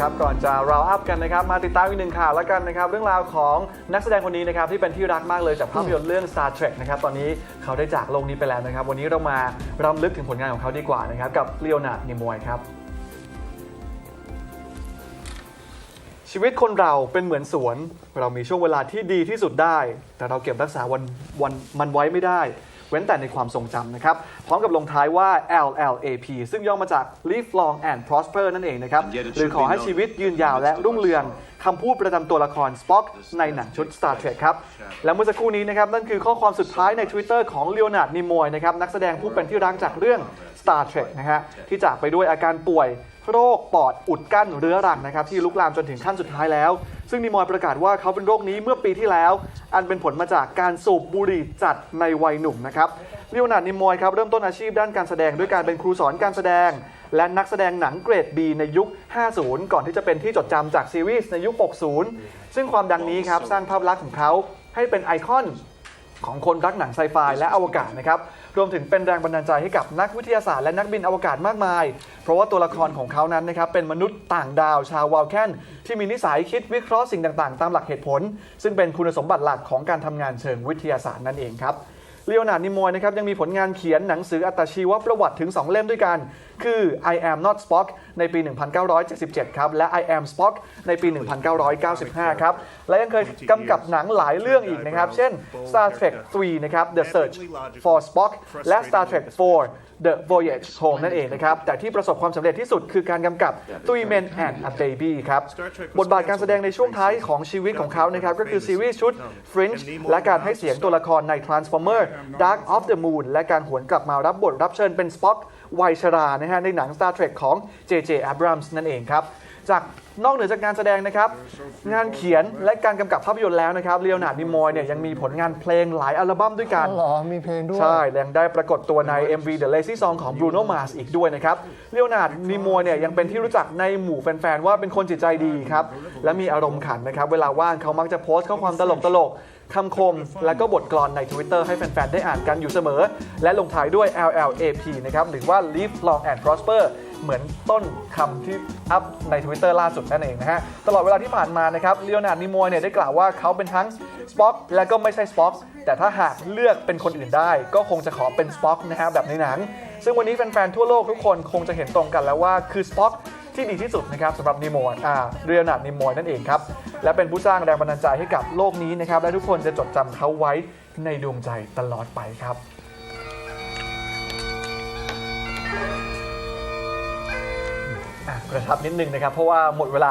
ครับก่อนจะเราอัพกันนะครับมาติดตามอีกหนึ่งข่าวแล้วกันนะครับเรื่องราวของนักแสดงคนนี้นะครับที่เป็นที่รักมากเลยจากภาพยนตร์เรื่อง Star Trek นะครับตอนนี้เขาได้จากโลกนี้ไปแล้วนะครับ วันนี้เรามารำลึกถึงผลงานของเขาดีกว่านะครับกับเล o n นาร์ดนิมวยครับชีวิตคนเราเป็นเหมือนสวน เรามีช่วงเวลาที่ดีที่สุดได้ แต่เราเก็บรักษาวันวันมันไว้ไม่ได้ เว้นแต่ในความทรงจำนะครับ พร้อมกับลงท้ายว่า LLAP ซึ่งย่อมาจาก Live Long and Prosper นั่นเองนะครับ หรือขอให้ชีวิตยืนยาวและรุ่งเรืองคำพูดประจำตัวละคร Spock ในหนังชุด Star Trek ครับ และเมื่อสักครู่นี้นะครับ นั่นคือข้อความสุดท้ายใน Twitter ของ Leonard Nimoy นะครับ นักแสดงผู้เป็นที่รักจากเรื่อง Star Trek นะฮะที่จากไปด้วยอาการป่วยโรคปอดอุดกั้นเรื้อรังนะครับที่ลุกลามจนถึงขั้นสุดท้ายแล้ว ซึ่งนิมอยประกาศว่าเขาเป็นโรคนี้เมื่อปีที่แล้ว อันเป็นผลมาจากการสูบบุหรี่จัดในวัยหนุ่มนะครับเลียวนาดนิมอยครับเริ่มต้นอาชีพด้านการแสดงด้วยการเป็นครูสอนการแสดง และนักแสดงหนังเกรด B ในยุค 50 ก่อนที่จะเป็นที่จดจำจากซีรีส์ในยุค 60 ซึ่งความดังนี้ครับสร้างภาพลักษณ์ของเขาให้เป็นไอคอน ของคนรักหนังไซไฟและอวกาศนะครับ รวมถึงเป็นแรงบันดาลใจให้กับนักวิทยาศาสตร์และนักบินอวกาศมากมาย เพราะว่าตัวละครของเขานั้นนะครับเป็นมนุษย์ต่างดาวชาววาลแคนที่มีนิสัยคิดวิเคราะห์สิ่งต่างๆ ตามหลักเหตุผล ซึ่งเป็นคุณสมบัติหลักของการทำงานเชิงวิทยาศาสตร์นั่นเองครับ เลโอนาร์ดนิมอยนะครับยังมีผลงานเขียนหนังสืออัตชีวประวัติถึง 2 เล่มด้วยกัน คือ I am not Spock ในปี 1977 ครับ และ I am Spock ในปี 1995 ครับ และยังเคยกำกับหนังหลายเรื่องอีกนะครับ เช่น Star Trek 3 นะครับ The Search for Spock และ Star Trek 4 The Voyage Home นั่นเองนะครับ แต่ที่ประสบความสำเร็จที่สุดคือการกำกับ Three Men and a Baby ครับ บทบาทการแสดงในช่วงท้ายของชีวิตของเขานะครับก็คือซีรีส์ชุด Fringe และการให้เสียงตัวละครใน Transformer Dark of the Moon และการหวนกลับมารับบทรับเชิญเป็น Spock วัยชรานะฮะในหนัง Star Trek ของ J.J. Abrams นั่นเองครับ จากนอกเหนือจากการแสดงนะครับ งานเขียนและการกำกับภาพยนตร์แล้วนะครับเลโอนาร์ดนิมอยเนี่ยยังมีผลงานเพลงหลายอัลบั้มด้วยกัน อ๋อเหรอมีเพลงด้วย ใช่และยังได้ปรากฏตัวใน MV The Lazy Song ของ Bruno Mars อีกด้วยนะครับเลโอนาร์ดนิโมเนี่ยยังเป็นที่รู้จักในหมู่แฟน ๆ ว่าเป็นคนจิตใจดีครับ และมีอารมณ์ขันนะครับ เวลาว่างเขามักจะโพสต์ข้อความตลกตลกๆ คำคม และก็บทกลอนใน Twitter ให้แฟน ๆ ได้อ่านกันอยู่เสมอ และลงท้ายด้วย LLAP นะครับ หรือว่า Live Long and Prosper เหมือนต้นคำที่อัพใน Twitter ล่าสุดนั่นเองนะฮะ ตลอดเวลาที่ผ่านมานะครับเลโอนาร์ดนิโมเนี่ยได้กล่าวว่าเขาเป็นทั้ง Spock และก็ไม่ใช่ Spock แต่ถ้าหากเลือกเป็นคนอื่นได้ ก็คงจะขอเป็น Spock นะฮะแบบในหนัง ซึ่งวันนี้แฟน ๆ ทั่วโลกทุกคนคงจะเห็นตรงกันแล้วว่าคือ Spock ที่ดีที่สุดนะครับสำหรับนิโมยอ่าเรียนาร์ดนิโมยนั่นเองครับ และเป็นผู้สร้างแรงบันดาลใจให้กับโลกนี้นะครับ และทุกคนจะจดจำเขาไว้ในดวงใจตลอดไปครับ อะกระชับนิดนึงนะครับ เพราะว่าหมดเวลา